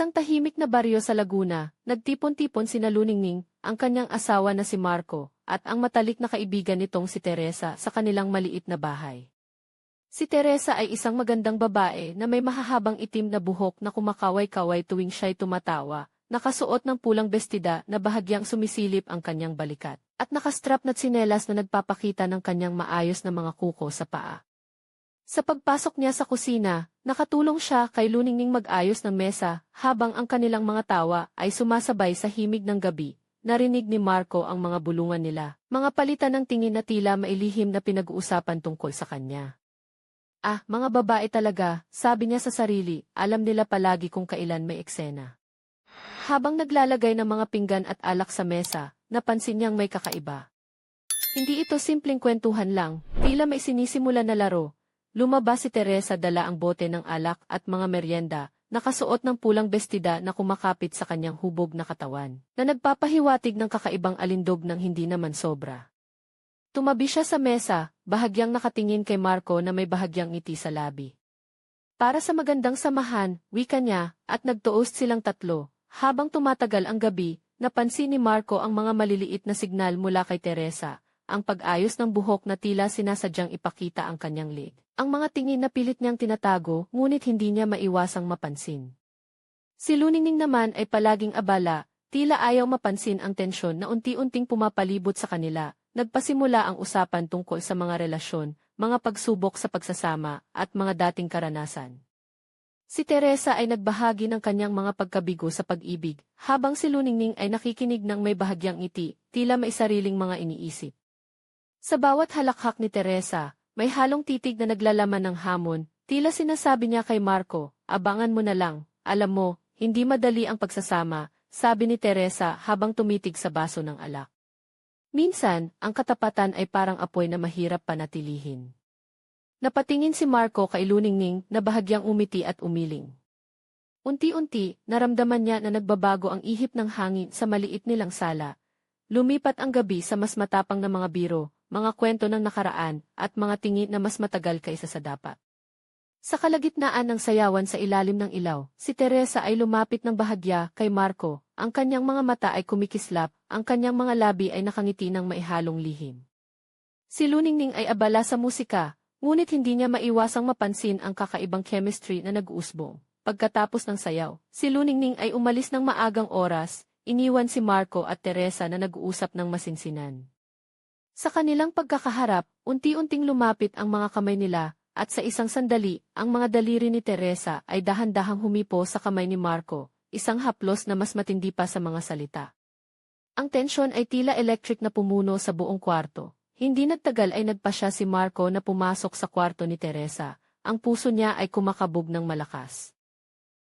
isang tahimik na baryo sa Laguna, nagtipon-tipon si Naluningning, ang kanyang asawa na si Marco, at ang matalik na kaibigan nitong si Teresa sa kanilang maliit na bahay. Si Teresa ay isang magandang babae na may mahahabang itim na buhok na kumakaway-kaway tuwing siya'y tumatawa, nakasuot ng pulang bestida na bahagyang sumisilip ang kanyang balikat, at nakastrap na tsinelas na nagpapakita ng kanyang maayos na mga kuko sa paa. Sa pagpasok niya sa kusina, nakatulong siya kay Luningning mag-ayos ng mesa habang ang kanilang mga tawa ay sumasabay sa himig ng gabi. Narinig ni Marco ang mga bulungan nila, mga palitan ng tingin na tila mailihim na pinag-uusapan tungkol sa kanya. Ah, mga babae talaga, sabi niya sa sarili, alam nila palagi kung kailan may eksena. Habang naglalagay ng mga pinggan at alak sa mesa, napansin niyang may kakaiba. Hindi ito simpleng kwentuhan lang, tila may sinisimula na laro. Lumabas si Teresa dala ang bote ng alak at mga merienda, nakasuot ng pulang bestida na kumakapit sa kanyang hubog na katawan, na nagpapahiwatig ng kakaibang alindog ng hindi naman sobra. Tumabi siya sa mesa, bahagyang nakatingin kay Marco na may bahagyang ngiti sa labi. Para sa magandang samahan, wika niya, at nagtuost silang tatlo. Habang tumatagal ang gabi, napansin ni Marco ang mga maliliit na signal mula kay Teresa, ang pag-ayos ng buhok na tila sinasadyang ipakita ang kanyang lig. Ang mga tingin na pilit niyang tinatago, ngunit hindi niya maiwasang mapansin. Si Luningning naman ay palaging abala, tila ayaw mapansin ang tensyon na unti-unting pumapalibot sa kanila, Nagpasimula ang usapan tungkol sa mga relasyon, mga pagsubok sa pagsasama, at mga dating karanasan. Si Teresa ay nagbahagi ng kanyang mga pagkabigo sa pag-ibig, habang si Luningning ay nakikinig ng may bahagyang ngiti, tila may sariling mga iniisip. Sa bawat halakhak ni Teresa, may halong titig na naglalaman ng hamon, tila sinasabi niya kay Marco, abangan mo na lang, alam mo, hindi madali ang pagsasama, sabi ni Teresa habang tumitig sa baso ng alak. Minsan, ang katapatan ay parang apoy na mahirap panatilihin. Napatingin si Marco kay Luningning na bahagyang umiti at umiling. Unti-unti, naramdaman niya na nagbabago ang ihip ng hangin sa maliit nilang sala. Lumipat ang gabi sa mas matapang na mga biro, mga kwento ng nakaraan, at mga tingin na mas matagal kaysa sa dapat. Sa kalagitnaan ng sayawan sa ilalim ng ilaw, si Teresa ay lumapit ng bahagya kay Marco, ang kanyang mga mata ay kumikislap, ang kanyang mga labi ay nakangiti ng maihalong lihim. Si Luningning ay abala sa musika, ngunit hindi niya maiwasang mapansin ang kakaibang chemistry na nag-uusbong. Pagkatapos ng sayaw, si Luningning ay umalis ng maagang oras, iniwan si Marco at Teresa na nag-uusap ng masinsinan. Sa kanilang pagkakaharap, unti-unting lumapit ang mga kamay nila, at sa isang sandali, ang mga daliri ni Teresa ay dahan-dahang humipo sa kamay ni Marco, isang haplos na mas matindi pa sa mga salita. Ang tensyon ay tila electric na pumuno sa buong kwarto. Hindi nagtagal ay nagpa siya si Marco na pumasok sa kwarto ni Teresa. Ang puso niya ay kumakabog ng malakas.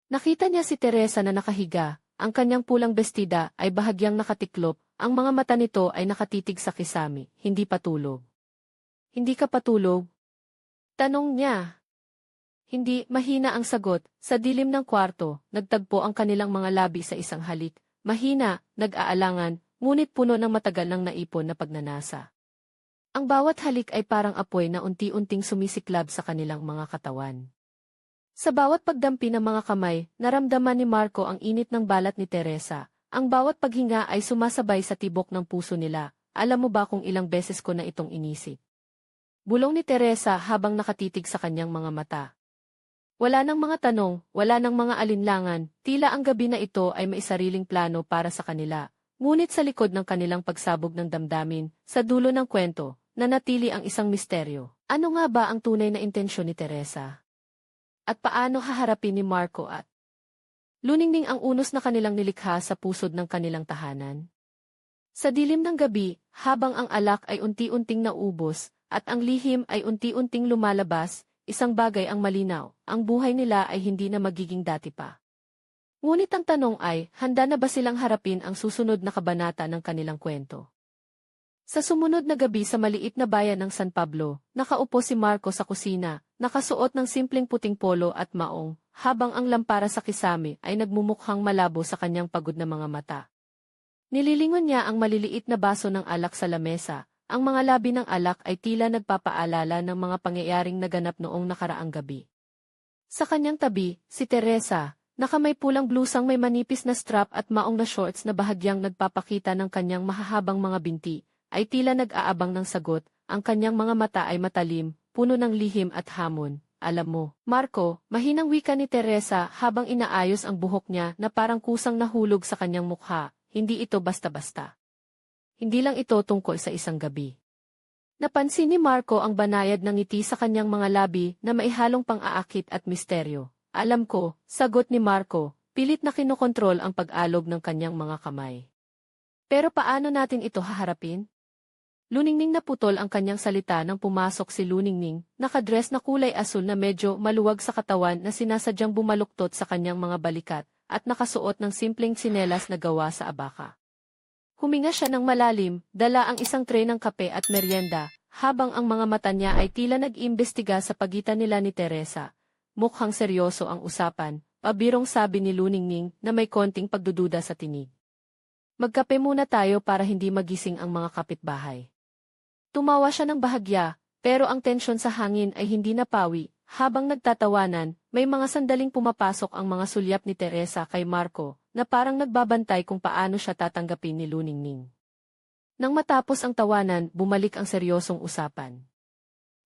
Nakita niya si Teresa na nakahiga, ang kanyang pulang bestida ay bahagyang nakatiklop, ang mga mata nito ay nakatitig sa kisami, hindi patulog. Hindi ka patulog, Tanong niya. Hindi, mahina ang sagot. Sa dilim ng kwarto, nagtagpo ang kanilang mga labi sa isang halik. Mahina, nag-aalangan, ngunit puno ng matagal ng naipon na pagnanasa. Ang bawat halik ay parang apoy na unti-unting sumisiklab sa kanilang mga katawan. Sa bawat pagdampi ng mga kamay, naramdaman ni Marco ang init ng balat ni Teresa. Ang bawat paghinga ay sumasabay sa tibok ng puso nila. Alam mo ba kung ilang beses ko na itong inisip? Bulong ni Teresa habang nakatitig sa kanyang mga mata. Wala nang mga tanong, wala nang mga alinlangan, tila ang gabi na ito ay may sariling plano para sa kanila. Ngunit sa likod ng kanilang pagsabog ng damdamin, sa dulo ng kwento, nanatili ang isang misteryo. Ano nga ba ang tunay na intensyon ni Teresa? At paano haharapin ni Marco at Luningning ang unos na kanilang nilikha sa pusod ng kanilang tahanan? Sa dilim ng gabi, habang ang alak ay unti-unting naubos, at ang lihim ay unti-unting lumalabas, isang bagay ang malinaw, ang buhay nila ay hindi na magiging dati pa. Ngunit ang tanong ay, handa na ba silang harapin ang susunod na kabanata ng kanilang kwento? Sa sumunod na gabi sa maliit na bayan ng San Pablo, nakaupo si Marco sa kusina, nakasuot ng simpleng puting polo at maong, habang ang lampara sa kisame ay nagmumukhang malabo sa kanyang pagod na mga mata. Nililingon niya ang maliliit na baso ng alak sa lamesa, ang mga labi ng alak ay tila nagpapaalala ng mga pangyayaring naganap noong nakaraang gabi. Sa kanyang tabi, si Teresa, Naka may pulang blusang may manipis na strap at maong na shorts na bahagyang nagpapakita ng kanyang mahahabang mga binti, ay tila nag-aabang ng sagot, ang kanyang mga mata ay matalim, puno ng lihim at hamon. Alam mo, Marco, mahinang wika ni Teresa habang inaayos ang buhok niya na parang kusang nahulog sa kanyang mukha, hindi ito basta-basta. Hindi lang ito tungkol sa isang gabi. Napansin ni Marco ang banayad ng ngiti sa kanyang mga labi na maihalong pang-aakit at misteryo. Alam ko, sagot ni Marco, pilit na kinokontrol ang pag-alog ng kanyang mga kamay. Pero paano natin ito haharapin? Luningning naputol ang kanyang salita nang pumasok si Luningning, nakadress na kulay asul na medyo maluwag sa katawan na sinasadyang bumaluktot sa kanyang mga balikat, at nakasuot ng simpleng tsinelas na gawa sa abaka. Huminga siya ng malalim, dala ang isang tray ng kape at merienda, habang ang mga mata niya ay tila nag-imbestiga sa pagitan nila ni Teresa. Mukhang seryoso ang usapan, pabirong sabi ni Luningning na may konting pagdududa sa tinig. Magkape muna tayo para hindi magising ang mga kapitbahay. Tumawa siya ng bahagya, pero ang tensyon sa hangin ay hindi napawi. Habang nagtatawanan, may mga sandaling pumapasok ang mga sulyap ni Teresa kay Marco, na parang nagbabantay kung paano siya tatanggapin ni Luningning. Nang matapos ang tawanan, bumalik ang seryosong usapan.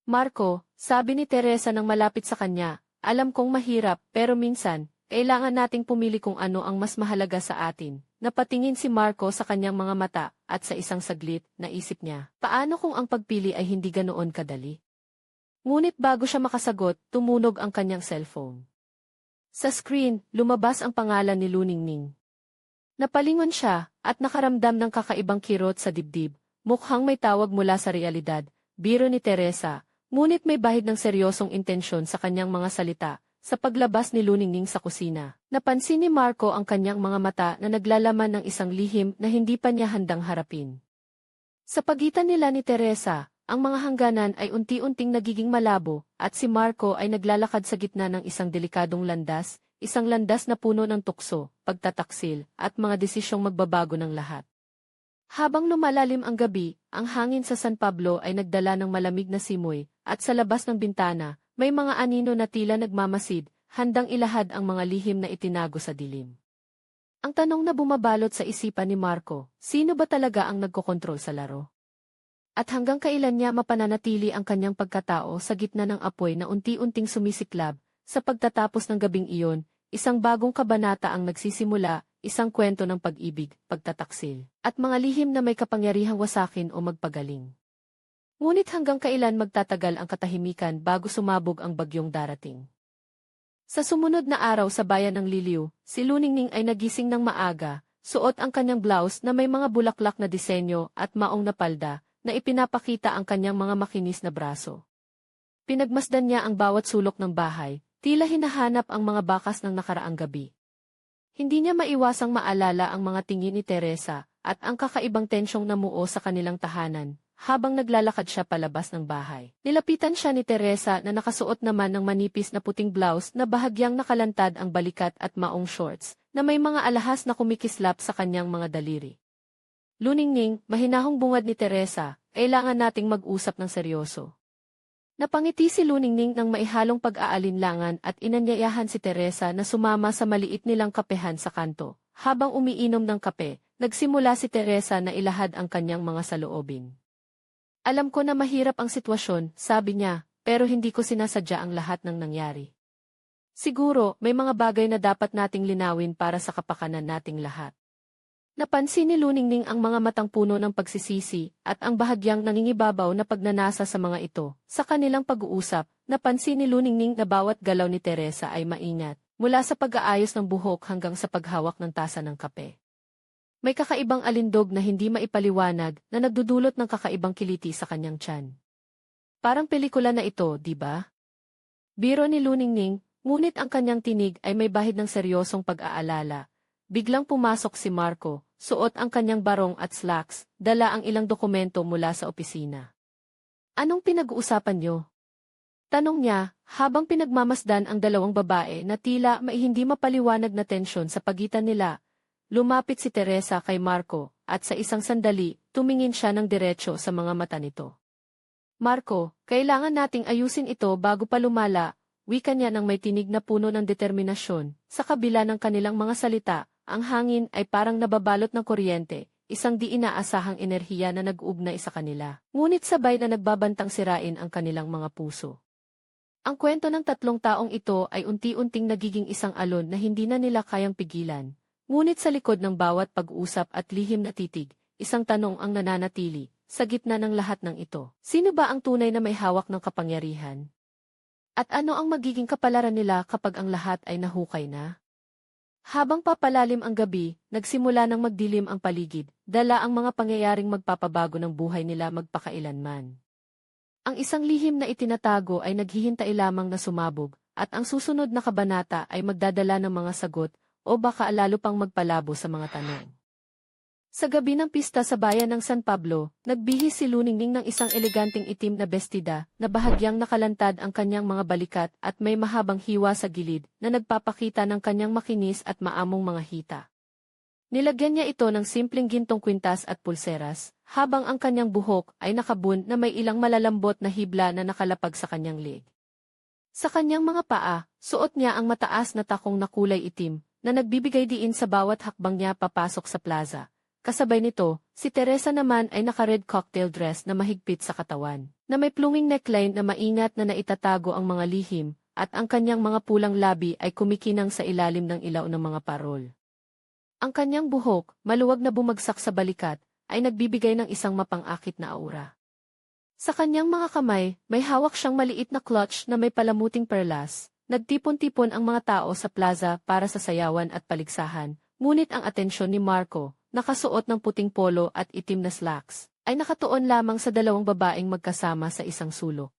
Marco, sabi ni Teresa nang malapit sa kanya, alam kong mahirap, pero minsan, kailangan nating pumili kung ano ang mas mahalaga sa atin. Napatingin si Marco sa kanyang mga mata, at sa isang saglit, naisip niya, paano kung ang pagpili ay hindi ganoon kadali? Ngunit bago siya makasagot, tumunog ang kanyang cellphone. Sa screen, lumabas ang pangalan ni Luningning. Napalingon siya, at nakaramdam ng kakaibang kirot sa dibdib, mukhang may tawag mula sa realidad, biro ni Teresa, ngunit may bahid ng seryosong intensyon sa kanyang mga salita, sa paglabas ni Luningning sa kusina, napansin ni Marco ang kanyang mga mata na naglalaman ng isang lihim na hindi pa niya handang harapin. Sa pagitan nila ni Teresa, ang mga hangganan ay unti-unting nagiging malabo, at si Marco ay naglalakad sa gitna ng isang delikadong landas, isang landas na puno ng tukso, pagtataksil, at mga desisyong magbabago ng lahat. Habang lumalalim ang gabi, ang hangin sa San Pablo ay nagdala ng malamig na simoy, at sa labas ng bintana, may mga anino na tila nagmamasid, handang ilahad ang mga lihim na itinago sa dilim. Ang tanong na bumabalot sa isipan ni Marco, sino ba talaga ang nagkokontrol sa laro? At hanggang kailan niya mapananatili ang kanyang pagkatao sa gitna ng apoy na unti-unting sumisiklab, sa pagtatapos ng gabing iyon, isang bagong kabanata ang nagsisimula, isang kwento ng pag-ibig, pagtataksil, at mga lihim na may kapangyarihang wasakin o magpagaling. Ngunit hanggang kailan magtatagal ang katahimikan bago sumabog ang bagyong darating. Sa sumunod na araw sa bayan ng Liliw, si Luningning ay nagising ng maaga, suot ang kanyang blouse na may mga bulaklak na disenyo at maong na palda, na ipinapakita ang kanyang mga makinis na braso. Pinagmasdan niya ang bawat sulok ng bahay, tila hinahanap ang mga bakas ng nakaraang gabi. Hindi niya maiwasang maalala ang mga tingin ni Teresa, at ang kakaibang tensyong namuo sa kanilang tahanan, habang naglalakad siya palabas ng bahay. Nilapitan siya ni Teresa na nakasuot naman ng manipis na puting blouse na bahagyang nakalantad ang balikat at maong shorts, na may mga alahas na kumikislap sa kanyang mga daliri. Luningning, mahinahong bungad ni Teresa, kailangan nating mag-usap ng seryoso. Napangiti si Luningning ng maihalong pag-aalinlangan at inanyayahan si Teresa na sumama sa maliit nilang kapehan sa kanto. Habang umiinom ng kape, nagsimula si Teresa na ilahad ang kanyang mga saloobin. Alam ko na mahirap ang sitwasyon, sabi niya, pero hindi ko sinasadya ang lahat ng nangyari. Siguro, may mga bagay na dapat nating linawin para sa kapakanan nating lahat. Napansin ni Luningning ang mga matang puno ng pagsisisi at ang bahagyang nangingibabaw na pagnanasa sa mga ito. Sa kanilang pag-uusap, napansin ni Luningning na bawat galaw ni Teresa ay maingat, mula sa pag-aayos ng buhok hanggang sa paghawak ng tasa ng kape. May kakaibang alindog na hindi maipaliwanag na nagdudulot ng kakaibang kiliti sa kanyang tiyan. Parang pelikula na ito, di ba? Biro ni Luningning, ngunit ang kanyang tinig ay may bahid ng seryosong pag-aalala. Biglang pumasok si Marco, suot ang kanyang barong at slacks, dala ang ilang dokumento mula sa opisina. Anong pinag-uusapan niyo? Tanong niya, habang pinagmamasdan ang dalawang babae na tila may hindi mapaliwanag na tensyon sa pagitan nila, Lumapit si Teresa kay Marco, at sa isang sandali, tumingin siya ng diretsyo sa mga mata nito. Marco, kailangan nating ayusin ito bago pa lumala, wika niya ng may tinig na puno ng determinasyon. Sa kabila ng kanilang mga salita, ang hangin ay parang nababalot ng kuryente, isang di inaasahang enerhiya na nag-ugnay sa kanila. Ngunit sabay na nagbabantang sirain ang kanilang mga puso. Ang kwento ng tatlong taong ito ay unti-unting nagiging isang alon na hindi na nila kayang pigilan. Ngunit sa likod ng bawat pag-usap at lihim na titig, isang tanong ang nananatili, sa gitna ng lahat ng ito. Sino ba ang tunay na may hawak ng kapangyarihan? At ano ang magiging kapalaran nila kapag ang lahat ay nahukay na? Habang papalalim ang gabi, nagsimula ng magdilim ang paligid, dala ang mga pangyayaring magpapabago ng buhay nila magpakailanman. Ang isang lihim na itinatago ay naghihintay lamang na sumabog, at ang susunod na kabanata ay magdadala ng mga sagot, o baka lalo pang magpalabo sa mga tanong. Sa gabi ng pista sa bayan ng San Pablo, nagbihis si Luningning ng isang eleganteng itim na bestida na bahagyang nakalantad ang kanyang mga balikat at may mahabang hiwa sa gilid na nagpapakita ng kanyang makinis at maamong mga hita. Nilagyan niya ito ng simpleng gintong kwintas at pulseras, habang ang kanyang buhok ay nakabun na may ilang malalambot na hibla na nakalapag sa kanyang leg. Sa kanyang mga paa, suot niya ang mataas na takong na kulay itim, na nagbibigay diin sa bawat hakbang niya papasok sa plaza. Kasabay nito, si Teresa naman ay naka-red cocktail dress na mahigpit sa katawan, na may pluming neckline na maingat na naitatago ang mga lihim, at ang kanyang mga pulang labi ay kumikinang sa ilalim ng ilaw ng mga parol. Ang kanyang buhok, maluwag na bumagsak sa balikat, ay nagbibigay ng isang mapangakit na aura. Sa kanyang mga kamay, may hawak siyang maliit na clutch na may palamuting perlas. Nagtipon-tipon ang mga tao sa plaza para sa sayawan at paligsahan, ngunit ang atensyon ni Marco, nakasuot ng puting polo at itim na slacks, ay nakatuon lamang sa dalawang babaeng magkasama sa isang sulok.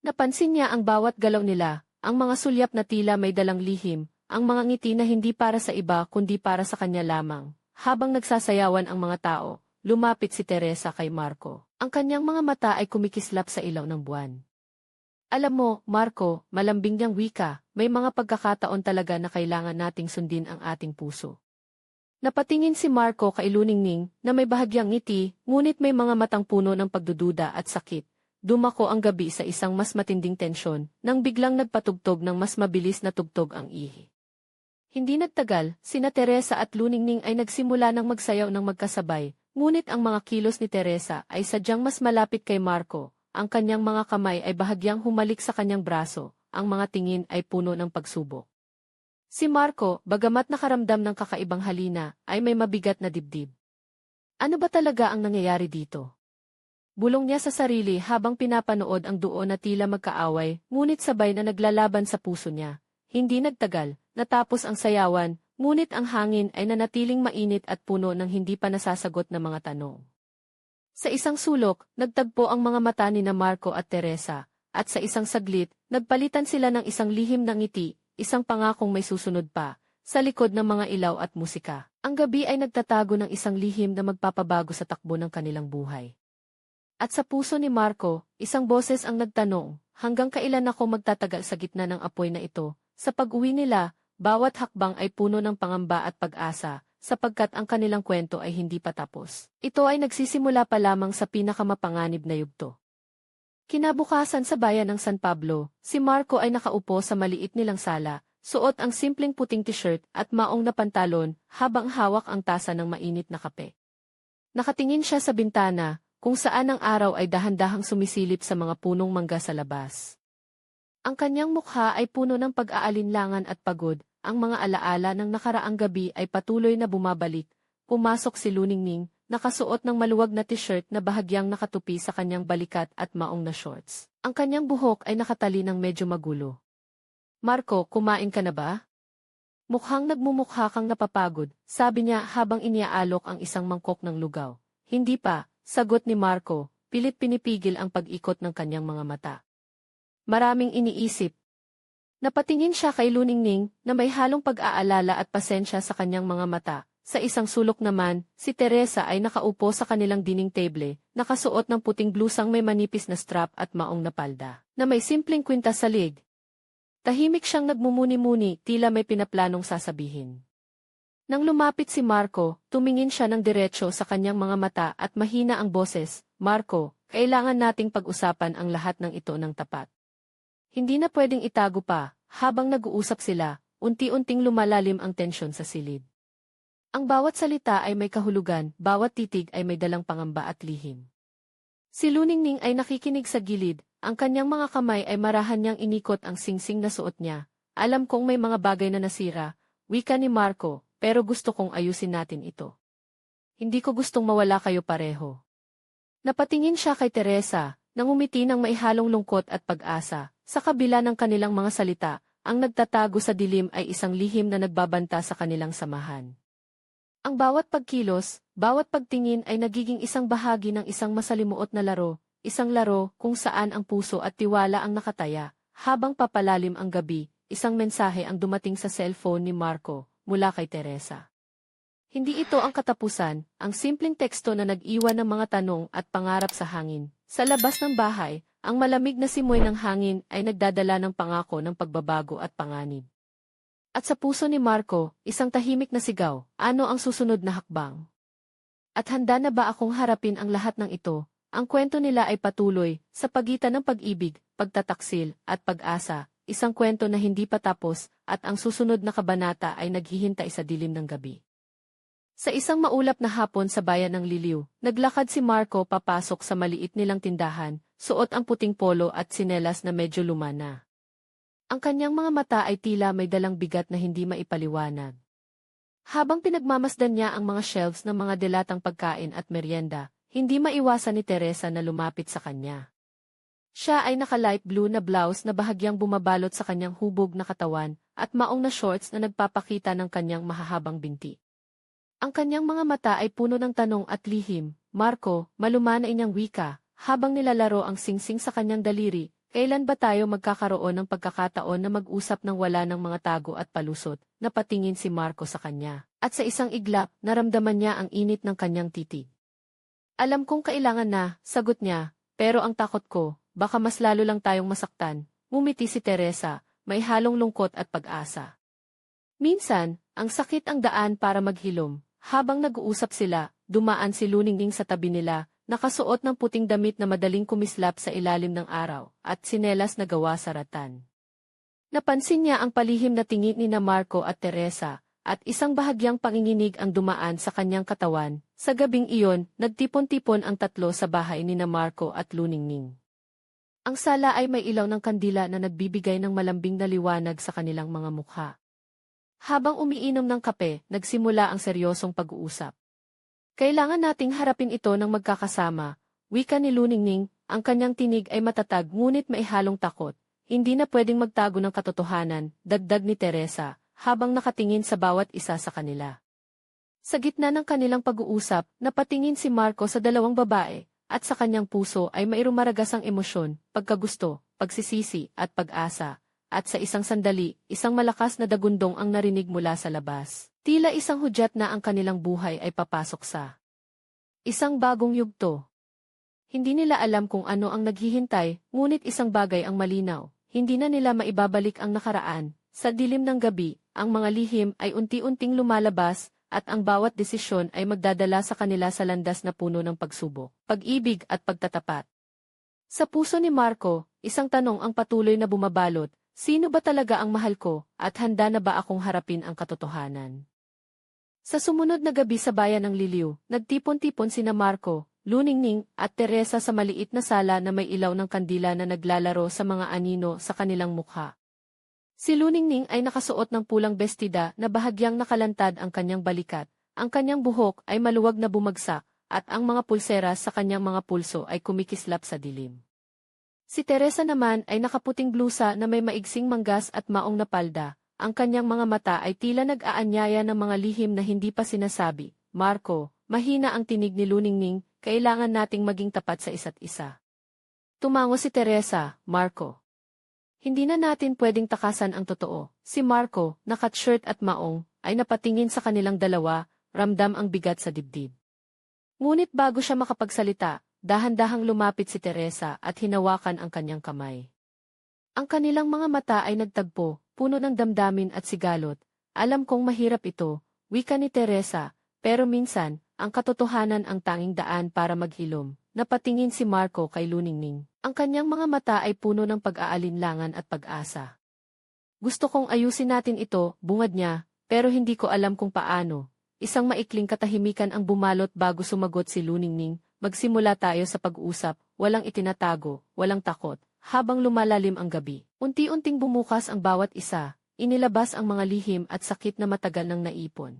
Napansin niya ang bawat galaw nila, ang mga sulyap na tila may dalang lihim, ang mga ngiti na hindi para sa iba kundi para sa kanya lamang. Habang nagsasayawan ang mga tao, lumapit si Teresa kay Marco. Ang kanyang mga mata ay kumikislap sa ilaw ng buwan. Alam mo, Marco, malambing niyang wika, may mga pagkakataon talaga na kailangan nating sundin ang ating puso. Napatingin si Marco kay Luningning na may bahagyang ngiti, ngunit may mga matang puno ng pagdududa at sakit. Dumako ang gabi sa isang mas matinding tensyon, nang biglang nagpatugtog ng mas mabilis na tugtog ang ihi. Hindi nagtagal, sina Teresa at Luningning ay nagsimula ng magsayaw ng magkasabay, ngunit ang mga kilos ni Teresa ay sadyang mas malapit kay Marco, ang kanyang mga kamay ay bahagyang humalik sa kanyang braso, ang mga tingin ay puno ng pagsubok. Si Marco, bagamat nakaramdam ng kakaibang halina, ay may mabigat na dibdib. Ano ba talaga ang nangyayari dito? Bulong niya sa sarili habang pinapanood ang duo na tila magkaaway, ngunit sabay na naglalaban sa puso niya. Hindi nagtagal, natapos ang sayawan, ngunit ang hangin ay nanatiling mainit at puno ng hindi pa nasasagot na mga tanong. Sa isang sulok, nagtagpo ang mga mata ni na Marco at Teresa, at sa isang saglit, nagpalitan sila ng isang lihim na ngiti, isang pangakong may susunod pa, sa likod ng mga ilaw at musika. Ang gabi ay nagtatago ng isang lihim na magpapabago sa takbo ng kanilang buhay. At sa puso ni Marco, isang boses ang nagtanong, hanggang kailan ako magtatagal sa gitna ng apoy na ito? Sa pag-uwi nila, bawat hakbang ay puno ng pangamba at pag-asa, sapagkat ang kanilang kwento ay hindi pa tapos. Ito ay nagsisimula pa lamang sa pinakamapanganib na yugto. Kinabukasan sa bayan ng San Pablo, si Marco ay nakaupo sa maliit nilang sala, suot ang simpleng puting t-shirt at maong na pantalon habang hawak ang tasa ng mainit na kape. Nakatingin siya sa bintana, kung saan ang araw ay dahan-dahang sumisilip sa mga punong mangga sa labas. Ang kanyang mukha ay puno ng pag-aalinlangan at pagod, ang mga alaala ng nakaraang gabi ay patuloy na bumabalik. Pumasok si Luningning, nakasuot ng maluwag na t-shirt na bahagyang nakatupi sa kanyang balikat at maong na shorts. Ang kanyang buhok ay nakatali ng medyo magulo. Marco, kumain ka na ba? Mukhang nagmumukha kang napapagod, sabi niya habang iniaalok ang isang mangkok ng lugaw. Hindi pa, sagot ni Marco, pilit pinipigil ang pag-ikot ng kanyang mga mata. Maraming iniisip. Napatingin siya kay Luningning na may halong pag-aalala at pasensya sa kanyang mga mata. Sa isang sulok naman, si Teresa ay nakaupo sa kanilang dining table, nakasuot ng puting blusang may manipis na strap at maong na palda, na may simpleng kwintas sa lig. Tahimik siyang nagmumuni-muni, tila may pinaplanong sasabihin. Nang lumapit si Marco, tumingin siya ng diretsyo sa kanyang mga mata at mahina ang boses, Marco, kailangan nating pag-usapan ang lahat ng ito ng tapat. Hindi na pwedeng itago pa, habang nag-uusap sila, unti-unting lumalalim ang tensyon sa silid. Ang bawat salita ay may kahulugan, bawat titig ay may dalang pangamba at lihim. Si Luningning ay nakikinig sa gilid, ang kanyang mga kamay ay marahan niyang inikot ang singsing na suot niya. Alam kong may mga bagay na nasira, wika ni Marco, pero gusto kong ayusin natin ito. Hindi ko gustong mawala kayo pareho. Napatingin siya kay Teresa, nang umiti ng maihalong lungkot at pag-asa, sa kabila ng kanilang mga salita, ang nagtatago sa dilim ay isang lihim na nagbabanta sa kanilang samahan. Ang bawat pagkilos, bawat pagtingin ay nagiging isang bahagi ng isang masalimuot na laro, isang laro kung saan ang puso at tiwala ang nakataya, habang papalalim ang gabi, isang mensahe ang dumating sa cellphone ni Marco, mula kay Teresa. Hindi ito ang katapusan, ang simpleng teksto na nag-iwan ng mga tanong at pangarap sa hangin. Sa labas ng bahay, ang malamig na simoy ng hangin ay nagdadala ng pangako ng pagbabago at panganib. At sa puso ni Marco, isang tahimik na sigaw, ano ang susunod na hakbang? At handa na ba akong harapin ang lahat ng ito? Ang kwento nila ay patuloy, sa pagitan ng pag-ibig, pagtataksil, at pag-asa, isang kwento na hindi pa tapos, at ang susunod na kabanata ay naghihintay sa dilim ng gabi. Sa isang maulap na hapon sa bayan ng Liliw, naglakad si Marco papasok sa maliit nilang tindahan, suot ang puting polo at sinelas na medyo luma na. Ang kanyang mga mata ay tila may dalang bigat na hindi maipaliwanag. Habang pinagmamasdan niya ang mga shelves ng mga delatang pagkain at merienda, hindi maiwasan ni Teresa na lumapit sa kanya. Siya ay naka-light blue na blouse na bahagyang bumabalot sa kanyang hubog na katawan at maong na shorts na nagpapakita ng kanyang mahahabang binti. Ang kanyang mga mata ay puno ng tanong at lihim, Marco, maluma na inyang wika, habang nilalaro ang singsing sa kanyang daliri, kailan ba tayo magkakaroon ng pagkakataon na mag-usap ng wala ng mga tago at palusot? Napatingin si Marco sa kanya. At sa isang iglap, naramdaman niya ang init ng kanyang titig. Alam kong kailangan na, sagot niya, pero ang takot ko, baka mas lalo lang tayong masaktan. Mumiti si Teresa, may halong lungkot at pag-asa. Minsan, ang sakit ang daan para maghilom. Habang nag-uusap sila, dumaan si Luningning sa tabi nila, Nakasuot ng puting damit na madaling kumislap sa ilalim ng araw, at sinelas na gawa sa ratan. Napansin niya ang palihim na tingin ni na Marco at Teresa, at isang bahagyang panginginig ang dumaan sa kanyang katawan. Sa gabing iyon, nagtipon-tipon ang tatlo sa bahay ni na Marco at Luningning. Ang sala ay may ilaw ng kandila na nagbibigay ng malambing na liwanag sa kanilang mga mukha. Habang umiinom ng kape, nagsimula ang seryosong pag-uusap. Kailangan nating harapin ito ng magkakasama. Wika ni Luningning, ang kanyang tinig ay matatag ngunit may halong takot. Hindi na pwedeng magtago ng katotohanan, dagdag ni Teresa, habang nakatingin sa bawat isa sa kanila. Sa gitna ng kanilang pag-uusap, napatingin si Marco sa dalawang babae, at sa kanyang puso ay mairumaragasang emosyon, pagkagusto, pagsisisi, at pag-asa. At sa isang sandali, isang malakas na dagundong ang narinig mula sa labas. Tila isang hudyat na ang kanilang buhay ay papasok sa isang bagong yugto. Hindi nila alam kung ano ang naghihintay, ngunit isang bagay ang malinaw. Hindi na nila maibabalik ang nakaraan. Sa dilim ng gabi, ang mga lihim ay unti-unting lumalabas, at ang bawat desisyon ay magdadala sa kanila sa landas na puno ng pagsubok, pag-ibig at pagtatapat. Sa puso ni Marco, isang tanong ang patuloy na bumabalot, sino ba talaga ang mahal ko, at handa na ba akong harapin ang katotohanan? Sa sumunod na gabi sa bayan ng Liliw, nagtipon-tipon sina Marco, Luningning, at Teresa sa maliit na sala na may ilaw ng kandila na naglalaro sa mga anino sa kanilang mukha. Si Luningning ay nakasuot ng pulang bestida na bahagyang nakalantad ang kanyang balikat, ang kanyang buhok ay maluwag na bumagsak, at ang mga pulseras sa kanyang mga pulso ay kumikislap sa dilim. Si Teresa naman ay nakaputing blusa na may maigsing manggas at maong na palda, ang kanyang mga mata ay tila nag-aanyaya ng mga lihim na hindi pa sinasabi. Marco, mahina ang tinig ni Luningning, kailangan nating maging tapat sa isa't isa. Tumango si Teresa, Marco. Hindi na natin pwedeng takasan ang totoo. Si Marco, nakat-shirt at maong, ay napatingin sa kanilang dalawa, ramdam ang bigat sa dibdib. Ngunit bago siya makapagsalita, dahan-dahang lumapit si Teresa at hinawakan ang kanyang kamay. Ang kanilang mga mata ay nagtagpo, puno ng damdamin at sigalot. Alam kong mahirap ito, wika ni Teresa, pero minsan, ang katotohanan ang tanging daan para maghilom. napatingin si Marco kay Luningning. Ang kanyang mga mata ay puno ng pag-aalinlangan at pag-asa. Gusto kong ayusin natin ito, bungad niya, pero hindi ko alam kung paano. Isang maikling katahimikan ang bumalot bago sumagot si Luningning, magsimula tayo sa pag-usap, walang itinatago, walang takot, habang lumalalim ang gabi. Unti-unting bumukas ang bawat isa, inilabas ang mga lihim at sakit na matagal nang naipon.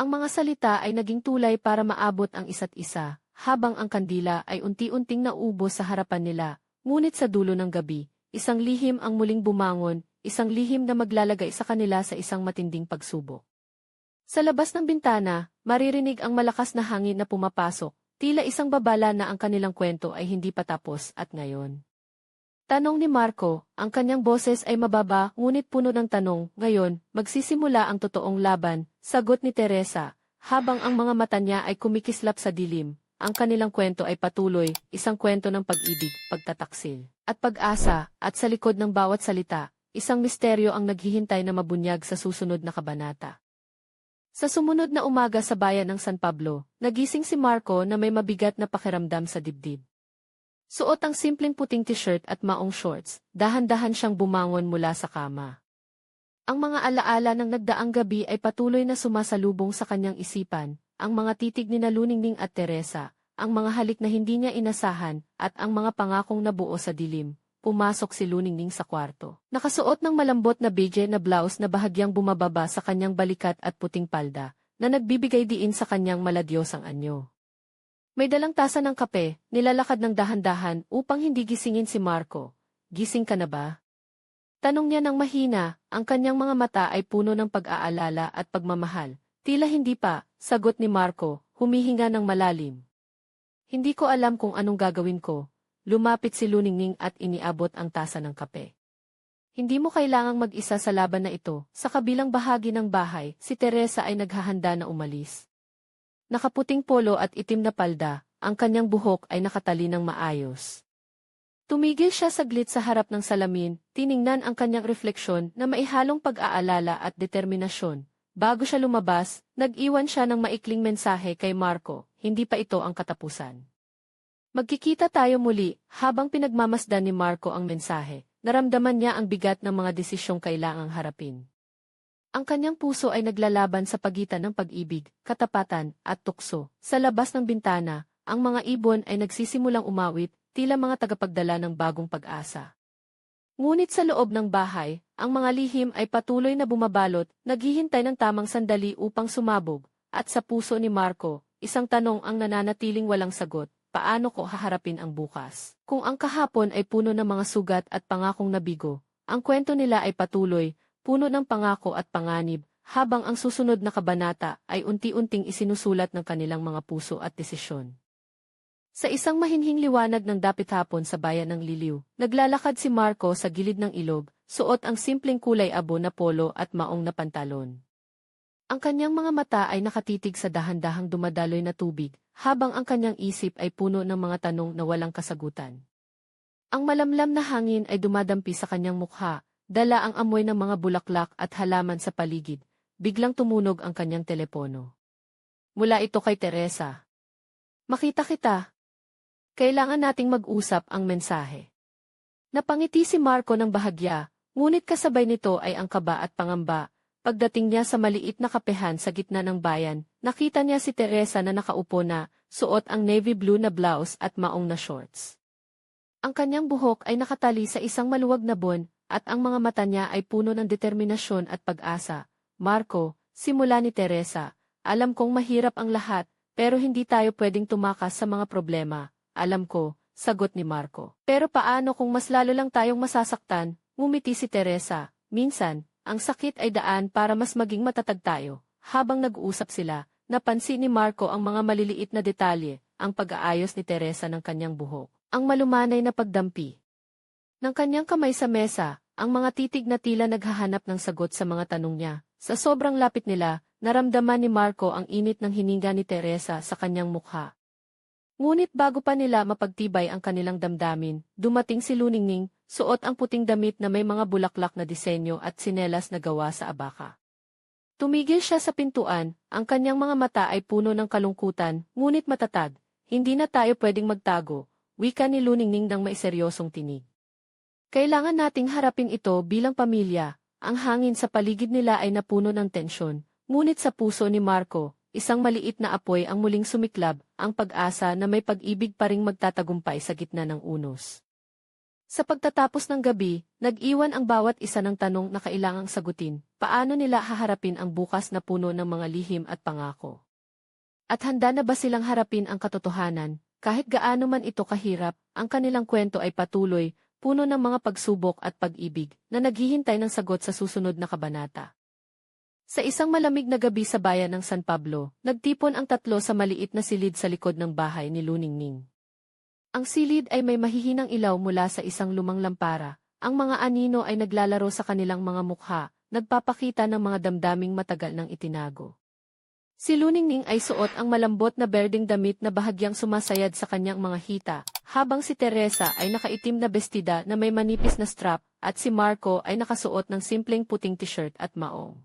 Ang mga salita ay naging tulay para maabot ang isa't isa, habang ang kandila ay unti-unting naubos sa harapan nila, ngunit sa dulo ng gabi, isang lihim ang muling bumangon, isang lihim na maglalagay sa kanila sa isang matinding pagsubok. Sa labas ng bintana, maririnig ang malakas na hangin na pumapasok, tila isang babala na ang kanilang kwento ay hindi pa tapos at ngayon. Tanong ni Marco, ang kanyang boses ay mababa ngunit puno ng tanong, ngayon, magsisimula ang totoong laban, sagot ni Teresa, habang ang mga mata niya ay kumikislap sa dilim, ang kanilang kwento ay patuloy, isang kwento ng pag-ibig, pagtataksil, at pag-asa, at sa likod ng bawat salita, isang misteryo ang naghihintay na mabunyag sa susunod na kabanata. Sa sumunod na umaga sa bayan ng San Pablo, nagising si Marco na may mabigat na pakiramdam sa dibdib. Suot ang simpleng puting t-shirt at maong shorts, dahan-dahan siyang bumangon mula sa kama. Ang mga alaala ng nagdaang gabi ay patuloy na sumasalubong sa kanyang isipan, ang mga titig ni Naluningning at Teresa, ang mga halik na hindi niya inasahan, at ang mga pangakong nabuo sa dilim. Pumasok si Luningning sa kwarto. Nakasuot ng malambot na beige na blouse na bahagyang bumababa sa kanyang balikat at puting palda, na nagbibigay diin sa kanyang maladyosang anyo. May dalang tasa ng kape, nilalakad ng dahan-dahan upang hindi gisingin si Marco. Gising ka na ba? Tanong niya ng mahina, ang kanyang mga mata ay puno ng pag-aalala at pagmamahal. Tila hindi pa, sagot ni Marco, humihinga ng malalim. Hindi ko alam kung anong gagawin ko. Lumapit si Luningning at iniabot ang tasa ng kape. Hindi mo kailangang mag-isa sa laban na ito. Sa kabilang bahagi ng bahay, si Teresa ay naghahanda na umalis. Nakaputing polo at itim na palda, ang kanyang buhok ay nakatali ng maayos. Tumigil siya saglit sa harap ng salamin, tiningnan ang kanyang refleksyon na maihalong pag-aalala at determinasyon. Bago siya lumabas, nag-iwan siya ng maikling mensahe kay Marco, hindi pa ito ang katapusan. Magkikita tayo muli, habang pinagmamasdan ni Marco ang mensahe, naramdaman niya ang bigat ng mga desisyong kailangang harapin. Ang kanyang puso ay naglalaban sa pagitan ng pag-ibig, katapatan, at tukso. Sa labas ng bintana, ang mga ibon ay nagsisimulang umawit, tila mga tagapagdala ng bagong pag-asa. Ngunit sa loob ng bahay, ang mga lihim ay patuloy na bumabalot, naghihintay ng tamang sandali upang sumabog, at sa puso ni Marco, isang tanong ang nananatiling walang sagot, paano ko haharapin ang bukas? Kung ang kahapon ay puno ng mga sugat at pangakong nabigo, ang kwento nila ay patuloy, puno ng pangako at panganib, habang ang susunod na kabanata ay unti-unting isinusulat ng kanilang mga puso at desisyon. Sa isang mahinhing liwanag ng dapit hapon sa bayan ng Liliw, naglalakad si Marco sa gilid ng ilog, suot ang simpleng kulay abo na polo at maong na pantalon. Ang kanyang mga mata ay nakatitig sa dahan-dahang dumadaloy na tubig, habang ang kanyang isip ay puno ng mga tanong na walang kasagutan. Ang malamlam na hangin ay dumadampi sa kanyang mukha, dala ang amoy ng mga bulaklak at halaman sa paligid, biglang tumunog ang kanyang telepono. Mula ito kay Teresa. Makita kita. Kailangan nating mag-usap ang mensahe. Napangiti si Marco ng bahagya, ngunit kasabay nito ay ang kaba at pangamba, Pagdating niya sa maliit na kapehan sa gitna ng bayan, nakita niya si Teresa na nakaupo na, suot ang navy blue na blouse at maong na shorts. Ang kanyang buhok ay nakatali sa isang maluwag na bon, at ang mga mata niya ay puno ng determinasyon at pag-asa. Marco, simula ni Teresa, alam kong mahirap ang lahat, pero hindi tayo pwedeng tumakas sa mga problema. Alam ko, sagot ni Marco. Pero paano kung mas lalo lang tayong masasaktan? Ngumiti si Teresa. Minsan, ang sakit ay daan para mas maging matatag tayo. Habang nag-uusap sila, napansin ni Marco ang mga maliliit na detalye, ang pag-aayos ni Teresa ng kanyang buhok, ang malumanay na pagdampi. Ng kanyang kamay sa mesa, ang mga titig na tila naghahanap ng sagot sa mga tanong niya. Sa sobrang lapit nila, naramdaman ni Marco ang init ng hininga ni Teresa sa kanyang mukha. Ngunit bago pa nila mapagtibay ang kanilang damdamin, dumating si Luningning, suot ang puting damit na may mga bulaklak na disenyo at sinelas na gawa sa abaka. Tumigil siya sa pintuan, ang kanyang mga mata ay puno ng kalungkutan, ngunit matatag, hindi na tayo pwedeng magtago, wika ni Luningning ng may seryosong tinig. Kailangan nating harapin ito bilang pamilya, ang hangin sa paligid nila ay napuno ng tensyon, ngunit sa puso ni Marco, isang maliit na apoy ang muling sumiklab, ang pag-asa na may pag-ibig pa ring magtatagumpay sa gitna ng unos. Sa pagtatapos ng gabi, nag-iwan ang bawat isa ng tanong na kailangang sagutin, paano nila haharapin ang bukas na puno ng mga lihim at pangako. At handa na ba silang harapin ang katotohanan, kahit gaano man ito kahirap, ang kanilang kwento ay patuloy, puno ng mga pagsubok at pag-ibig, na naghihintay ng sagot sa susunod na kabanata. Sa isang malamig na gabi sa bayan ng San Pablo, nagtipon ang tatlo sa maliit na silid sa likod ng bahay ni Luningning. Ang silid ay may mahihinang ilaw mula sa isang lumang lampara. Ang mga anino ay naglalaro sa kanilang mga mukha, nagpapakita ng mga damdaming matagal ng itinago. Si Luningning ay suot ang malambot na berdeng damit na bahagyang sumasayad sa kanyang mga hita, habang si Teresa ay nakaitim na bestida na may manipis na strap, at si Marco ay nakasuot ng simpleng puting t-shirt at maong.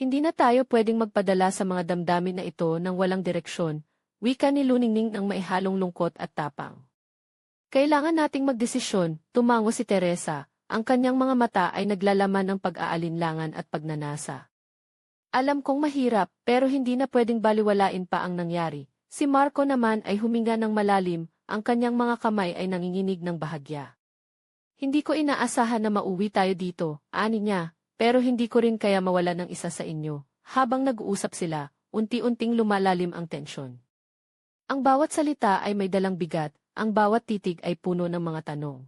Hindi na tayo pwedeng magpadala sa mga damdamin na ito ng walang direksyon, wika ni Luningning ng maihalong lungkot at tapang. Kailangan nating magdesisyon, tumango si Teresa, ang kanyang mga mata ay naglalaman ng pag-aalinlangan at pagnanasa. Alam kong mahirap, pero hindi na pwedeng baliwalain pa ang nangyari. Si Marco naman ay huminga ng malalim, ang kanyang mga kamay ay nanginginig ng bahagya. Hindi ko inaasahan na mauwi tayo dito, ani niya, pero hindi ko rin kaya mawala ng isa sa inyo. Habang nag-uusap sila, unti-unting lumalalim ang tensyon. Ang bawat salita ay may dalang bigat, ang bawat titig ay puno ng mga tanong.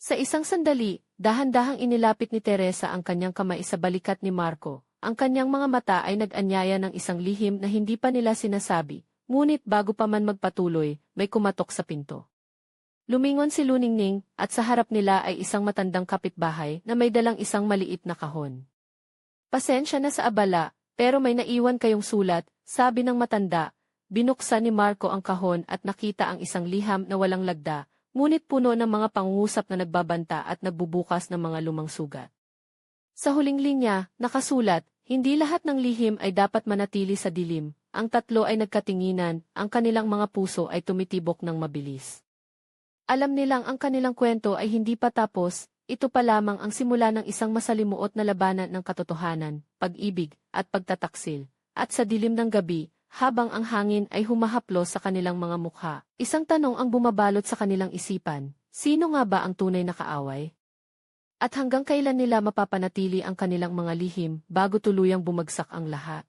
Sa isang sandali, dahan-dahang inilapit ni Teresa ang kanyang kamay sa balikat ni Marco, ang kanyang mga mata ay nag-anyaya ng isang lihim na hindi pa nila sinasabi, ngunit bago pa man magpatuloy, may kumatok sa pinto. Lumingon si Luningning, at sa harap nila ay isang matandang kapitbahay na may dalang isang maliit na kahon. Pasensya na sa abala, pero may naiwan kayong sulat, sabi ng matanda. Binuksan ni Marco ang kahon at nakita ang isang liham na walang lagda, ngunit puno ng mga pangungusap na nagbabanta at nagbubukas ng mga lumang sugat. Sa huling linya, nakasulat, hindi lahat ng lihim ay dapat manatili sa dilim. Ang tatlo ay nagkatinginan, ang kanilang mga puso ay tumitibok ng mabilis. Alam nilang ang kanilang kwento ay hindi pa tapos, ito pa lamang ang simula ng isang masalimuot na labanan ng katotohanan, pag-ibig, at pagtataksil. At sa dilim ng gabi, habang ang hangin ay humahaplo sa kanilang mga mukha, isang tanong ang bumabalot sa kanilang isipan, sino nga ba ang tunay na kaaway? At hanggang kailan nila mapapanatili ang kanilang mga lihim bago tuluyang bumagsak ang lahat?